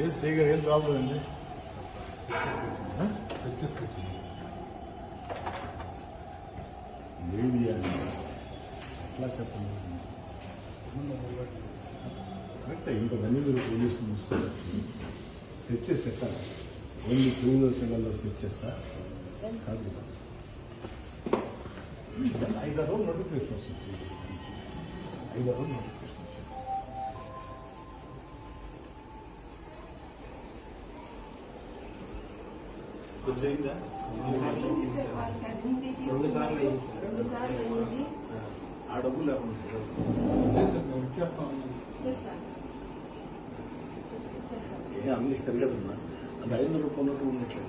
ఏం శ్రీగారు ఏం ప్రాబ్లం అండి? ఏది అని ఎట్లా చెప్పండి? కరెక్ట్ ఇంతమంది మీరు పోలీసులు చూసుకోవచ్చు. సెట్ చేసేట ఓన్లీ టూ వీలర్స్ ఇళ్ళలో సెట్ చేస్తా. కాదు. ఐదారు రోజులు నోటిఫికేషన్ వస్తుంది. ఐదారు నోటిఫికేషన్. కొంచెం అయిందా అయింది సార్ వాళ్ళకి అన్ని తీసుకున్నారు. రెండు సార్లు ఆ డబ్బులు లేకుండా అన్ని కదమ్మా అది ఐదు వందల రూపాయలు ఉన్నట్టు ఉన్నట్లేదు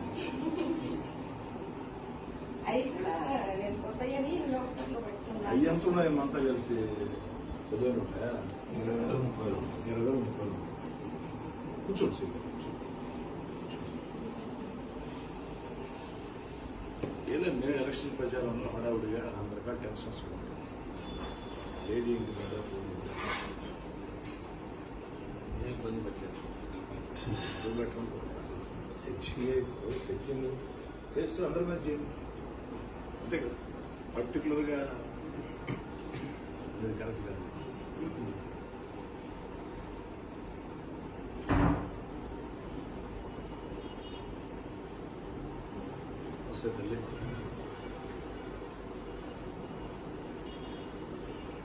అవి ఎంత ఉన్నాయి అంతా కలిసి పదివేలు ఉంటాయా ఇరవై వేల ముప్పై ఇరవై వేల ముప్పై కూర్చోండి శ్రీ గారు, కూర్చోండి ఏం లేదు నేను ఎలక్షన్ ప్రచారంలో హడావుడిగా అందరికీ టెన్షన్స్ ఉంటాయి లేడీ ఇంటి మీద ఏం ఇబ్బంది పెట్టలేదు. సెర్చింగ్ సెర్చింగ్ చేస్తూ అందరి మీద చేయండి. అంతే కదా. పర్టికులర్గా ఇది కరెక్ట్ కాదు. వస్తే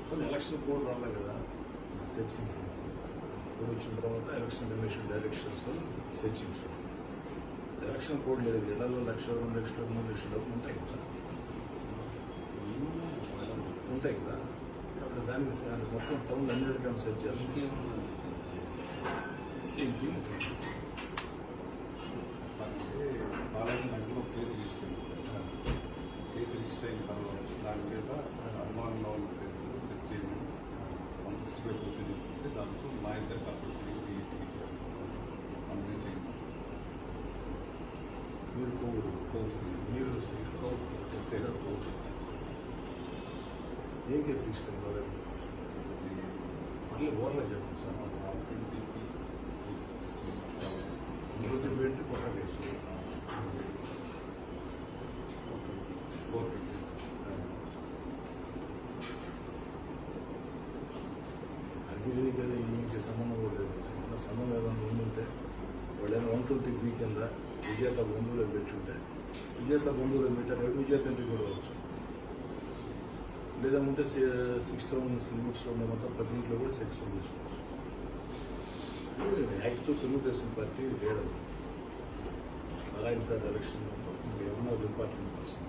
కొన్ని ఎలక్షన్ కోడ్ రాలే కదా సెర్చింగ్ కోడ్ వచ్చిన తర్వాత election commission directions searchings election code లేదు ఇళ్ళలో లక్ష రెండు లక్షలు మూడు లక్షలు డబ్బులు ఉంటాయి కదా ఉంటాయి కదా అక్కడ దానికి మొత్తం టౌన్ అన్నిటికీ సెర్చ్ చేస్తాం మీరు కోవిడ్ కోర్స్ మీరు ఎస్ఐ గారు కోర్స్ ఏం కేసు ఇష్టం కాలేదు మళ్ళీ ఓన్గా చెప్పండి సార్ ఇంకొకటి పెట్టి కొత్త కేసు కోర్టు అది కదా ఈయనకి సంబంధం కూడా లేదు ఇంకా సంబంధం ఏదైనా ఉండుంటే వాళ్ళైనా వన్ ట్వంటీ బీ కింద విజేత బంధువులు పెట్టుంటే విజేత బంధువులు పెట్టారు విజేత ఇంటికి కూడా వచ్చు లేదంటే ఉంటే సిక్స్ థౌసండ్ ఉన్న మొత్తం ప్రతి ఇంట్లో కూడా సెక్షన్ తీసుకోవచ్చు యాక్ట్ తెలుగుదేశం పార్టీ వేరే అలాగే సార్ ఎలక్షన్ ఏమన్నా డిపార్ట్మెంట్ పర్సన్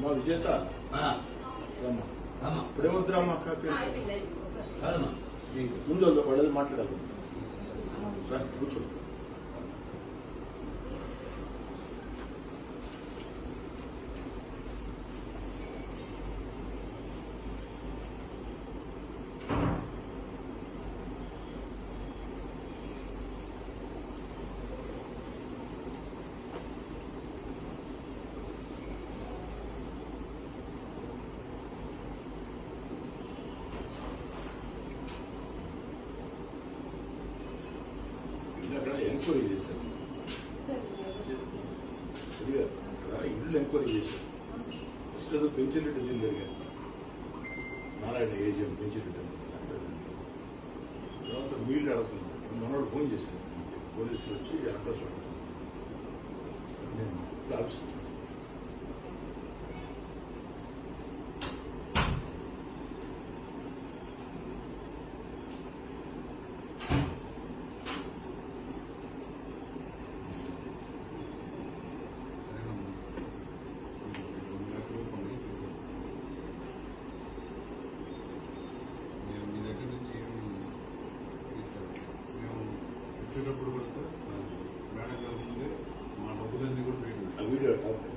మా విజేత రమ్మా. ఇప్పుడేమొద్దురామ్మా కాఫీ. అయిపోయింది ముందు వాళ్ళది మాట్లాడాలి కూర్చో అక్కడ ఎంక్వైరీ చేశారు. అక్కడ ఇల్లు ఎంక్వైరీ చేశారు. ఫస్ట్ ఏదో పెంచిరెడ్డి ఇల్లు జరిగారు నారాయణ ఏజిఎం పెంచిరెడ్డి తర్వాత వీళ్ళు అడుగుతున్నారు మనోడు ఫోన్ చేశారు పోలీసులు వచ్చి అడ్రస్ అడుగుతున్నారు. నేను ఆఫీస్ వచ్చేటప్పుడు కూడా సార్ మేడం గారు ముందే మా డబ్బులన్నీ కూడా పే